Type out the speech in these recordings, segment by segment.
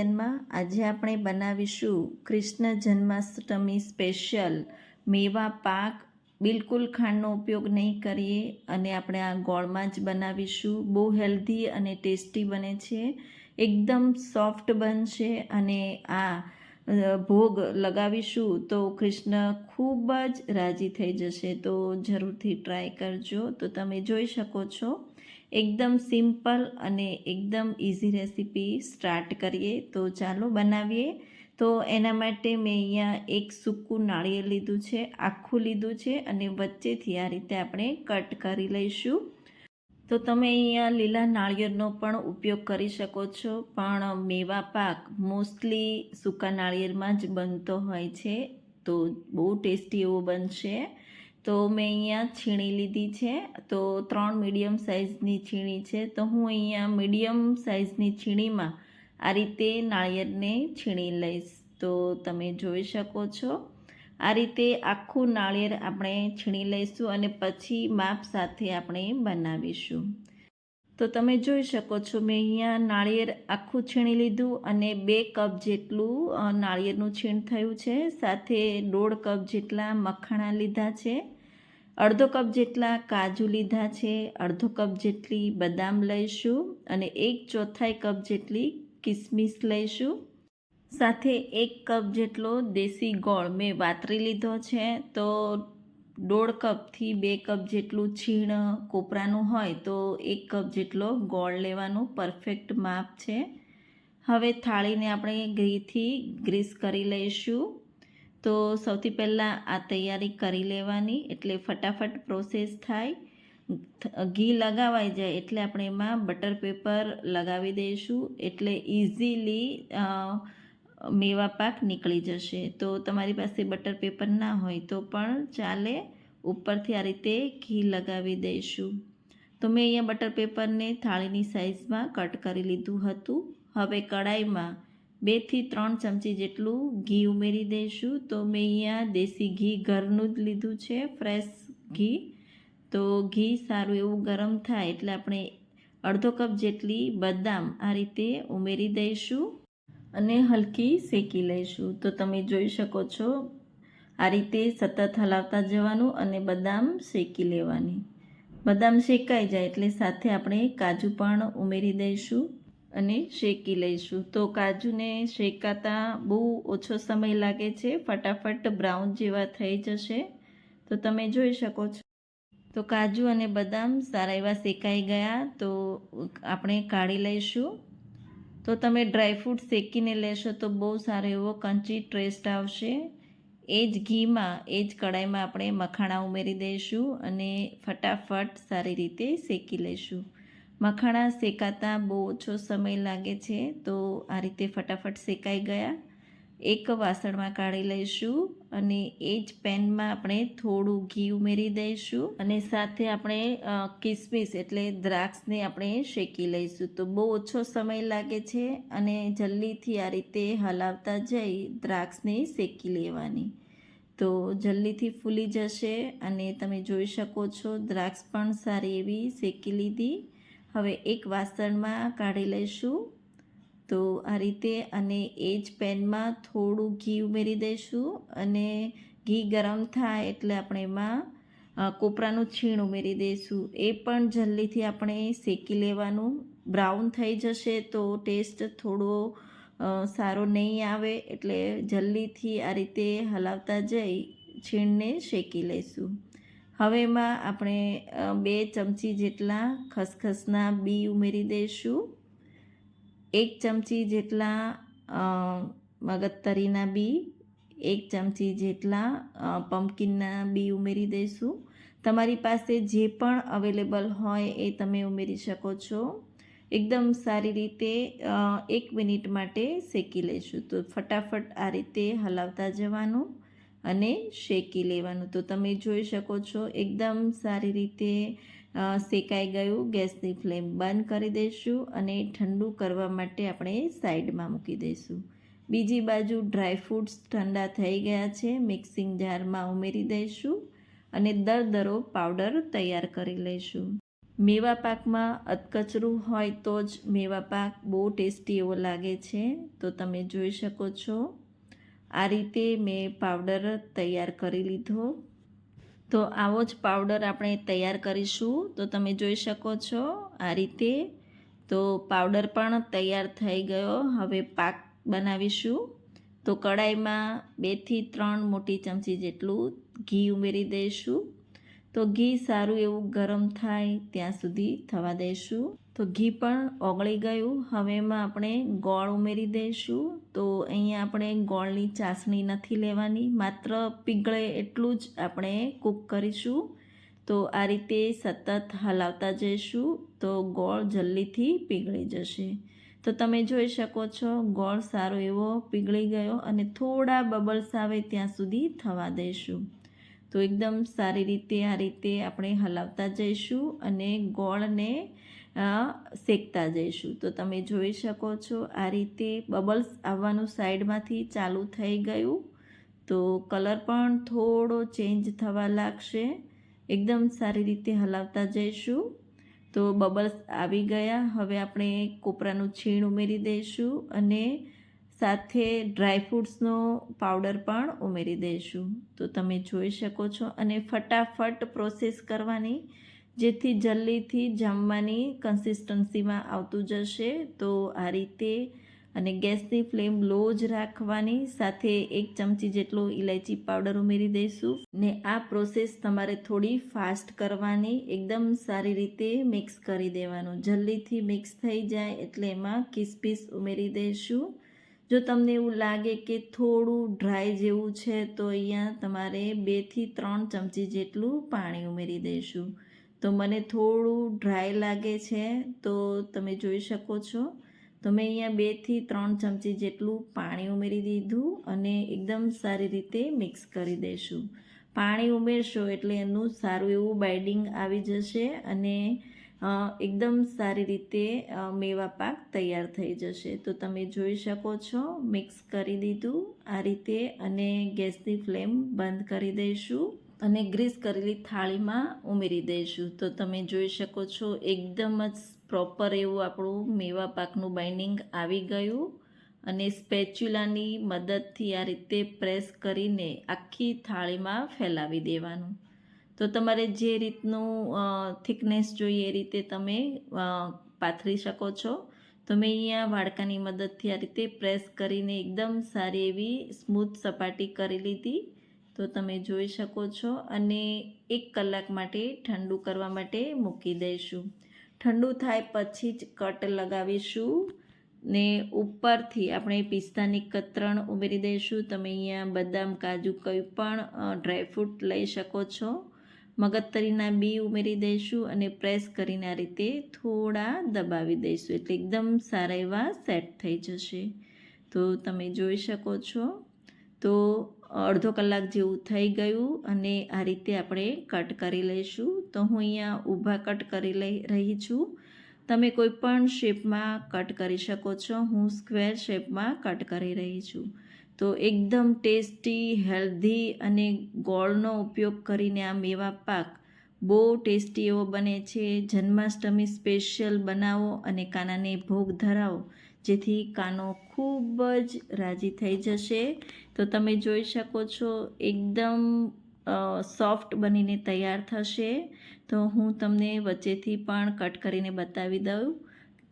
કિચનમાં આજે આપણે બનાવીશું કૃષ્ણ જન્માષ્ટમી સ્પેશિયલ મેવા પાક. બિલકુલ ખાંડનો ઉપયોગ નહીં કરીએ અને આપણે આ ગોળમાં જ બનાવીશું. બહુ હેલ્ધી અને ટેસ્ટી બને છે. એકદમ સોફ્ટ બનશે અને આ ભોગ લગાવીશું તો કૃષ્ણ ખૂબ જ રાજી થઈ જશે. તો જરૂરથી ટ્રાય કરજો. તો તમે જોઈ શકો છો એકદમ સિમ્પલ અને એકદમ ઇઝી રેસીપી સ્ટાર્ટ કરીએ. તો ચાલો બનાવીએ. તો એના માટે મેં અહીંયા એક સૂકું નાળિયેર લીધું છે, આખું લીધું છે અને વચ્ચેથી આ રીતે આપણે કટ કરી લઈશું. તો તમે અહીંયા લીલા નાળિયેરનો પણ ઉપયોગ કરી શકો છો, પણ મેવા પાક મોસ્ટલી સૂકા નાળિયેરમાં જ બનતો હોય છે. તો બહુ ટેસ્ટી એવો બનશે. તો મેં અહીંયા છીણી લીધી છે. તો ત્રણ મીડિયમ સાઇઝની છીણી છે. તો હું અહીંયા મીડિયમ સાઇઝની છીણીમાં આ રીતે નાળિયેરને છીણી લઈશ. તો તમે જોઈ શકો છો. આ રીતે આખું નાળિયેર આપણે છીણી લઈશું અને પછી માપ સાથે આપણે બનાવીશું. તો તમે જોઈ શકો છો, મેં અહીંયા નાળિયેર આખું છીણી લીધું અને બે કપ જેટલું નાળિયેરનું છીણ થયું છે. સાથે દોઢ કપ જેટલા મખાણા લીધા છે. અડધો કપ જેટલા કાજુ લીધા છે. અડધો કપ જેટલી બદામ લઈશું અને એક ચોથાઈ કપ જેટલી કિસમિસ લઈશું. સાથે એક કપ જેટલો દેશી ગોળ મેં વાતરી લીધો છે. તો દોઢ કપથી બે કપ જેટલું છીણ કોપરાનું હોય તો એક કપ જેટલો ગોળ લેવાનું પરફેક્ટ માપ છે. હવે થાળીને આપણે ઘીથી ગ્રીસ કરી લઈશું. તો સૌથી પહેલાં આ તૈયારી કરી લેવાની એટલે ફટાફટ પ્રોસેસ થાય. ઘી લગાવાઈ જાય એટલે આપણે એમાં બટર પેપર લગાવી દઈશું એટલે ઇઝીલી મેવા પાક નીકળી જશે. તો તમારી પાસે બટર પેપર ના હોય તો પણ ચાલે. ઉપરથી આ રીતે ઘી લગાવી દઈશું. તો મેં અહીંયા બટર પેપરને થાળીની સાઇઝમાં કટ કરી લીધું હતું. હવે કડાઈમાં બેથી ત્રણ ચમચી જેટલું ઘી ઉમેરી દઈશું. તો મેં અહીંયા દેશી ઘી ઘરનું જ લીધું છે, ફ્રેશ ઘી. તો ઘી સારું એવું ગરમ થાય એટલે આપણે અડધો કપ જેટલી બદામ આ રીતે ઉમેરી દઈશું. અને હલકી શેકી લઈશું. તો તમે જોઈ શકો છો, આ રીતે સતત હલાવતા જવાનું અને બદામ શેકી લેવાની. બદામ શેકાઈ જાય એટલે સાથે આપણે કાજુ પણ ઉમેરી દઈશું અને શેકી લઈશું. તો કાજુને શેકાતા બહુ ઓછો સમય લાગે છે, ફટાફટ બ્રાઉન જેવા થઈ જશે. તો તમે જોઈ શકો છો. તો કાજુ અને બદામ સારા એવા શેકાઈ ગયા, તો આપણે કાઢી લઈશું. તો તમે ડ્રાયફ્રૂટ શેકીને લેશો તો બહુ સારો એવો કંચી ટેસ્ટ આવશે. એ જ ઘીમાં, એ જ કઢાઈમાં આપણે મખાણા ઉમેરી દઈશું અને ફટાફટ સારી રીતે શેકી લઈશું. મખાણા શેકાતા બહુ ઓછો સમય લાગે છે, તો આ રીતે ફટાફટ શેકાઈ ગયા. એક વાસણમાં કાઢી લઈશું અને એ જ પેનમાં આપણે થોડું ઘી ઉમેરી દઈશું અને સાથે આપણે કિસમિસ એટલે દ્રાક્ષને આપણે શેકી લઈશું. તો બહુ ઓછો સમય લાગે છે અને જલ્દીથી આ રીતે હલાવતા જઈ દ્રાક્ષને શેકી લેવાની. તો જલ્દીથી ફૂલી જશે અને તમે જોઈ શકો છો દ્રાક્ષ પણ સારી એવી શેકી લીધી. હવે એક વાસણમાં કાઢી લઈશું. તો આ રીતે અને એ જ પેનમાં થોડું ઘી ઉમેરી દઈશું અને ઘી ગરમ થાય એટલે આપણે એમાં કોપરાનું છીણ ઉમેરી દઈશું. એ પણ જલ્દીથી આપણે શેકી લેવાનું. બ્રાઉન થઈ જશે તો ટેસ્ટ થોડો સારો નહીં આવે એટલે જલ્દીથી આ રીતે હલાવતા જઈ છીણને શેકી લઈશું. હવે એમાં આપણે બે ચમચી જેટલા ખસખસના બી ઉમેરી દઈશું. એક ચમચી જેટલા મગજતરીના બી, એક ચમચી જેટલા પમ્પકિનના બી ઉમેરી દઈશું. તમારી પાસે જે પણ અવેલેબલ હોય એ તમે ઉમેરી શકો છો. એકદમ સારી રીતે એક મિનિટ માટે શેકી લઈશું. તો ફટાફટ આ રીતે હલાવતા જવાનું. અને શેકી લેવાનું. તો તમે જોઈ શકો છો, એકદમ સારી રીતે શેકાઈ ગયું. ગેસની ફ્લેમ બંધ કરી દઈશું અને ઠંડુ કરવા માટે આપણે સાઈડમાં મૂકી દઈશું. બીજી બાજુ ડ્રાયફ્રૂટ્સ ઠંડા થઈ ગયા છે, મિક્સિંગ જારમાં ઉમેરી દઈશું અને દરદરો પાવડર તૈયાર કરી લઈશું. મેવા પાકમાં અતકચરું હોય તો જ મેવા પાક બહુ ટેસ્ટી એવો લાગે છે. તો તમે જોઈ શકો છો આ રીતે મેં પાવડર તૈયાર કરી લીધો. તો આવો જ પાવડર આપણે તૈયાર કરીશું. તો તમે જોઈ શકો છો આ રીતે. તો પાવડર પણ તૈયાર થઈ ગયો. હવે પાક બનાવીશું. તો કડાઈમાં બેથી ત્રણ મોટી ચમચી જેટલું ઘી ઉમેરી દઈશું. તો ઘી સારું એવું ગરમ થાય ત્યાં સુધી થવા દઈશું તો ઘી પણ ઓગળી ગયું. હવે એમાં આપણે ગોળ ઉમેરી દઈશું તો અહીંયા આપણે ગોળની ચાસણી નથી લેવાની. માત્ર પીગળે એટલું જ આપણે કૂક કરીશું. તો આ રીતે સતત હલાવતા જઈશું. તો ગોળ જલ્દીથી પીગળી જશે. તો તમે જોઈ શકો છો, ગોળ સારો એવો પીગળી ગયો અને થોડા બબલ્સ આવે ત્યાં સુધી થવા દઈશું તો એકદમ સારી રીતે આ રીતે આપણે હલાવતા જઈશું અને ગોળને શેકતા જઈશું. તો તમે જોઈ શકો છો આ રીતે બબલ્સ આવવાનું સાઈડમાંથી ચાલુ થઈ ગયું. તો કલર પણ થોડો ચેન્જ થવા લાગશે. એકદમ સારી રીતે હલાવતા જઈશું. તો બબલ્સ આવી ગયા. હવે આપણે કોપરાનું છીણ ઉમેરી દઈશું અને સાથે ડ્રાયફ્રૂટ્સનો પાવડર પણ ઉમેરી દઈશું. તો તમે જોઈ શકો છો અને ફટાફટ પ્રોસેસ કરવાની, જેથી જલ્દીથી જમવાની કન્સિસ્ટન્સીમાં આવતું જશે. તો આ રીતે અને ગેસની ફ્લેમ લો જ રાખવાની, સાથે એક ચમચી જેટલો ઇલાયચી પાવડર ઉમેરી દઈશું. ને આ પ્રોસેસ તમારે થોડી ફાસ્ટ કરવાની, એકદમ સારી રીતે મિક્સ કરી દેવાનું. જલ્દીથી મિક્સ થઈ જાય એટલે એમાં કિસમિસ ઉમેરી દઈશું. જો તમને એવું લાગે કે થોડું ડ્રાય જેવું છે, તો અહીંયા તમારે બેથી ત્રણ ચમચી જેટલું પાણી ઉમેરી દઈશું. તો મને થોડું ડ્રાય લાગે છે, તો તમે જોઈ શકો છો. તો મેં અહીંયા બેથી ત્રણ ચમચી જેટલું પાણી ઉમેરી દીધું અને એકદમ સારી રીતે મિક્સ કરી દઈશું. પાણી ઉમેરશો એટલે એનું સારું એવું બાઇડિંગ આવી જશે અને એકદમ સારી રીતે મેવા પાક તૈયાર થઈ જશે. તો તમે જોઈ શકો છો, મિક્સ કરી દીધું. આ રીતે અને ગેસની ફ્લેમ બંધ કરી દઈશું અને ગ્રીસ કરેલી થાળીમાં ઉમેરી દઈશું. તો તમે જોઈ શકો છો, એકદમ જ પ્રોપર એવું આપણું મેવા પાકનું બાઇન્ડિંગ આવી ગયું અને સ્પેચ્યુલાની મદદથી આ રીતે પ્રેસ કરીને આખી થાળીમાં ફેલાવી દેવાનું. તો તમારે જે રીતનું થિકનેસ જોઈએ એ રીતે તમે પાથરી શકો છો. તો મેં અહીંયા વાડકાની મદદથી આ રીતે પ્રેસ કરીને એકદમ સારી એવી સ્મૂથ સપાટી કરી લીધી. તો તમે જોઈ શકો છો અને એક કલાક માટે ઠંડુ કરવા માટે મૂકી દઈશું. ઠંડુ થાય પછી જ કટ લગાવીશું ને ઉપરથી આપણે પિસ્તાની કતરણ ઉમેરી દઈશું. તમે અહીંયા બદામ, કાજુ કંઈ પણ ડ્રાયફ્રૂટ લઈ શકો છો. મગજતરીના બી ઉમેરી દઈશું અને પ્રેસ કરીને આ રીતે થોડા દબાવી દઈશું. એટલે એકદમ સારા એવા સેટ થઈ જશે. તો તમે જોઈ શકો છો. તો અડધો કલાક જેવું થઈ ગયું અને આ રીતે આપણે કટ કરી લઈશું. તો હું અહીંયા ઊભા કટ કરી લઈ રહી છું. તમે કોઈ પણ શેપમાં કટ કરી શકો છો. હું સ્ક્વેર શેપમાં કટ કરી રહી છું. તો એકદમ ટેસ્ટી, હેલ્ધી અને ગોળનો ઉપયોગ કરીને આ મેવા પાક બહુ ટેસ્ટી એવો બને છે. જન્માષ્ટમી સ્પેશિયલ બનાવો અને કાનાને ભોગ ધરાવો, જેથી કાનો ખૂબ જ રાજી થઈ જશે. તો તમે જોઈ શકો છો, એકદમ સોફ્ટ બનીને તૈયાર થશે. તો હું તમને વચ્ચેથી પણ કટ કરીને બતાવી દઉં.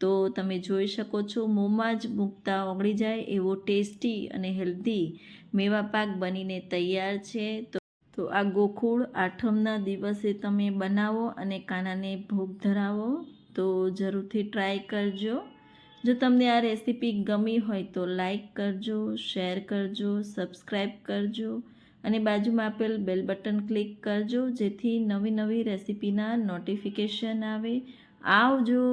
તો તમે જોઈ શકો છો, મોંમાં જ મૂકતા ઓગળી જાય એવો ટેસ્ટી અને હેલ્ધી મેવા પાક બનીને તૈયાર છે. તો તો આ ગોખૂળ આઠમના દિવસે તમે બનાવો અને કાનાને ભોગ ધરાવો. તો જરૂરથી ટ્રાય કરજો. જો તમને આ રેસીપી ગમી હોય તો લાઈક કરજો, શેર કરજો સબસ્ક્રાઈબ કરજો અને બાજુમાં આપેલ બેલ બટન ક્લિક કરજો જેથી નવી નવી રેસીપીના નોટિફિકેશન આવે. આવજો!